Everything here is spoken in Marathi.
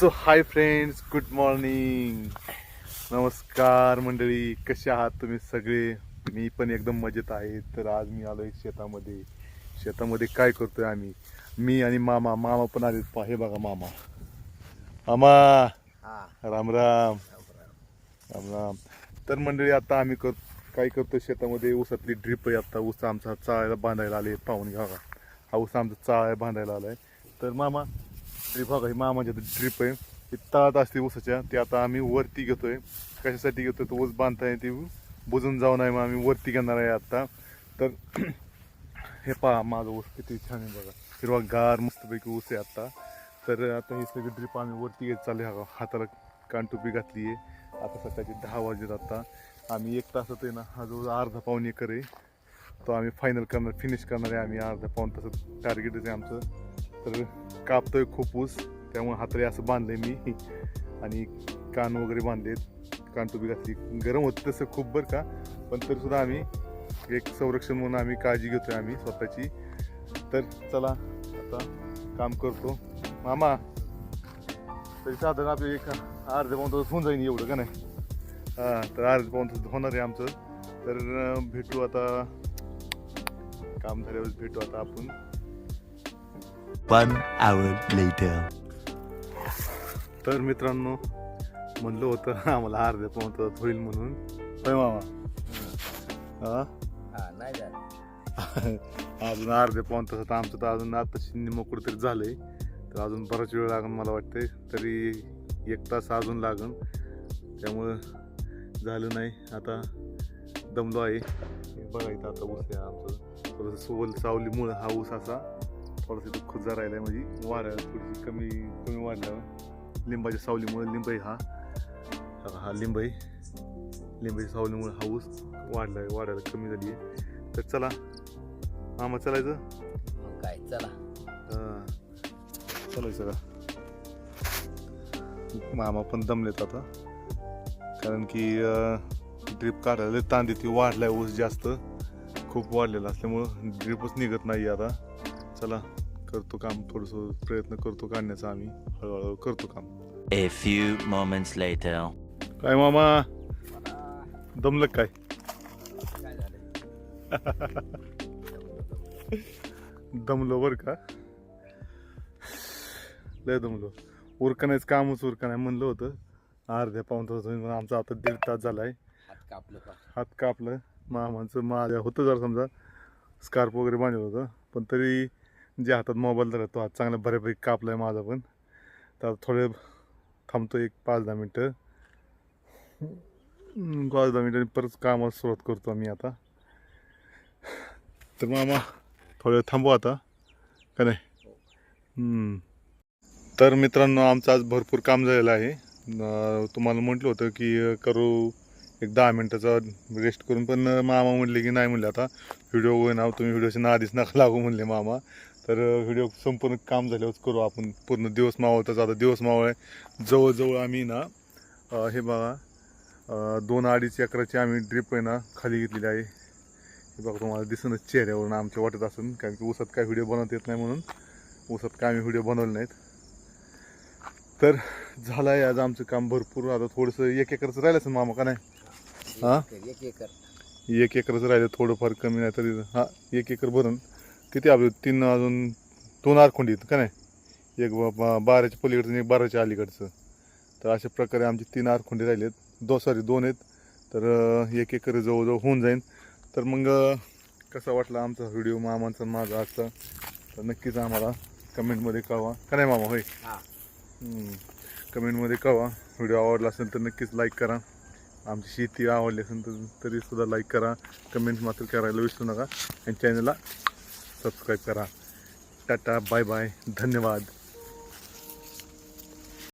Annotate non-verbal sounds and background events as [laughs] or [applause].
So hi friends good morning. नमस्कार मंडळी कसे आहात तुम्ही सगळे? मी पण एकदम मजेत आहे. तर आज मी आलोय शेतामध्ये. शेतामध्ये काय करतोय आम्ही? मी आणि मामा मामा पण आले पहा, हे बघा मामा. मामा! हा. राम राम. राम राम. तर मंडळी आता आम्ही कर काय करतोय शेतामध्ये? ऊसातली ड्रिप आहे आता. ऊस आमचा चाळायला बांधायला आले. पाहून घ्या बघा. हा ऊस आमचा चाळायला बांधायला आलाय. तर मामा ड्रिप हा ही मामाच्या ड्रीप आहे. ती तळात असते ऊसाच्या ते आता आम्ही वरती घेतोय. कशासाठी घेतोय तो ऊस बांधताय ती बुजून जाऊ नये मग आम्ही वरती घेणार आहे आता. तर [clears throat] हे पहा माझं ऊस किती छान आहे बघा. हिरवा गार मस्तपैकी ऊस आहे आता. तर आता ही सगळी ड्रिप आम्ही वरती घेत चालले हा हाताला कानटोपी घातली आहे. आता सकाळचे दहा वाजत आता. आम्ही एक तासात आहे ना हा जो अर्धा पाऊन एकर आहे तो आम्ही फायनल करणार फिनिश करणार आहे. आम्ही अर्धा पाऊन तासात टार्गेटच आहे आमचं. तर कापतोय खूप ऊस त्यामुळे हातरे असं बांधले मी. आणि कान वगैरे बांधलेत. कानटुपी घातली. गरम होतं तसं खूप बरं का. पण तरीसुद्धा आम्ही एक संरक्षण म्हणून आम्ही काळजी घेतोय आम्ही स्वतःची. तर चला आता काम करतो. मामा तरी साधारण आपले एक अर्ध्या पाऊन तास होऊन जाईल एवढं का नाही? हां तर अर्ध्या पाऊन तास होणार आहे आमचं. तर भेटू आता. काम झाल्यावर भेटू आता आपण. One hour later. तर मित्रांनो म्हणलं होतं [laughs] आम्हाला अर्ध्या पाऊन तास होईल म्हणून. होय मामा? हा? हा नाही झालं [laughs] अजून अर्ध्या पाऊन तासात आमचं तर अजून आता निम्म कुठेतरी झालंय. तर अजून बराच वेळ लागेल मला वाटतंय. तरी एक तास अजून लागन त्यामुळं झालं नाही. आता दमलो आहे. बघा इथं आता ऊस आहे आमचं. थोडंसं सोल सावलीमुळं हा ऊस असा थोडासा इथं खुजा राहिला आहे म्हणजे वाऱ्या थोडीशी कमी कमी वाढल्यावर. लिंबाच्या सावलीमुळे लिंब आहे हा हा- हा लिंब आहे लिंबाच्या सावलीमुळे हा ऊस वाढला आहे वाढायला कमी झाली आहे तर चला मामा चालायचं? काय चला. हा. चालायचं का मामा पण दमलेत आता. कारण की ड्रीप काढायला लय ताण देते. वाढलाय ऊस जास्त. खूप वाढलेला असल्यामुळं ड्रीपच निघत नाही आता. चला करतो काम थोडंसं प्रयत्न करतो काढण्याचा आम्ही. हळूहळू करतो काम. A few moments later. काय मामा? दमलं काय? काय झालं दमलो बर का? लय दमलो. उरकण्याचं कामच उरका नाही म्हणलं होतं. अर्ध्या पाऊन तास होईल, आमचा आता दीड तास झालाय. हात कापलं का? हात कापलं. मामाचं माझ्या होतं जरा समजा. स्कार्फ वगैरे बांधलं होतं. पण तरी जे हातात मोबाईल धरला तो हात चांगला बऱ्यापैकी आहे माझा पण. तर थोडे थांबतो एक पाच दहा मिनटं. पाच दहा मिनटांनी परत कामाला सुरुवात करतो आम्ही आता. तर मामा थोडं वेळ थांबू आता. का नाही? तर मित्रांनो आमचं आज भरपूर काम झालेलं आहे. तुम्हाला म्हटलं होतं की करू एक दहा मिनटाचा रेस्ट करून पण मामा म्हणले की नाही म्हणले आता. व्हिडिओ ना तुम्ही व्हिडिओच्या नादीच नका लागू म्हणले मामा. तर व्हिडिओ संपूर्ण काम झाल्यावर करू आपण. पूर्ण दिवस मावळताच. आता दिवस मावळ आहे जवळजवळ आम्ही ना हे बघा दोन अडीच एकराची आम्ही ड्रिप आहे ना खाली घेतलेली आहे. हे बघा तुम्हाला दिसणच चेहऱ्यावरून आमच्या वाटत असून कारण की ऊसात काय व्हिडिओ बनवता येत नाही म्हणून. ऊसात काय आम्ही व्हिडिओ बनवले नाहीत. तर झालं आहे आज आमचं काम भरपूर. आता थोडंसं एक एकरचं राहिलं असेल मामा का नाही? हा? एक एकर, एक एकर. एक एकरचं राहिलं थोडंफार कमी नाही तरी. हा एक एकर भरून. किती आपलं तीन अजून दोन आरखोंडी आहेत का नाही? एक बाराच्या पलीकडचं एक बाराच्या अलीकडचं. तर अशा प्रकारे आमचे तीन आरखोंडी राहिलेत दो सॉरी दोन आहेत. तर एक एकर जवळजवळ होऊन जाईल तर मग कसा वाटला आमचा व्हिडिओ मामांचा माझा आजचा? तर नक्कीच आम्हाला कमेंटमध्ये कळवा. का नाही मामा? होय? हा. कमेंटमध्ये कळवा. व्हिडिओ आवडला असेल तर नक्कीच लाईक करा. आमची शेती आवडली असेल तर तरीसुद्धा लाईक करा. कमेंट मात्र करायला विसरू नका. आणि चॅनलला सबस्क्राईब करा. टाटा बाय बाय धन्यवाद.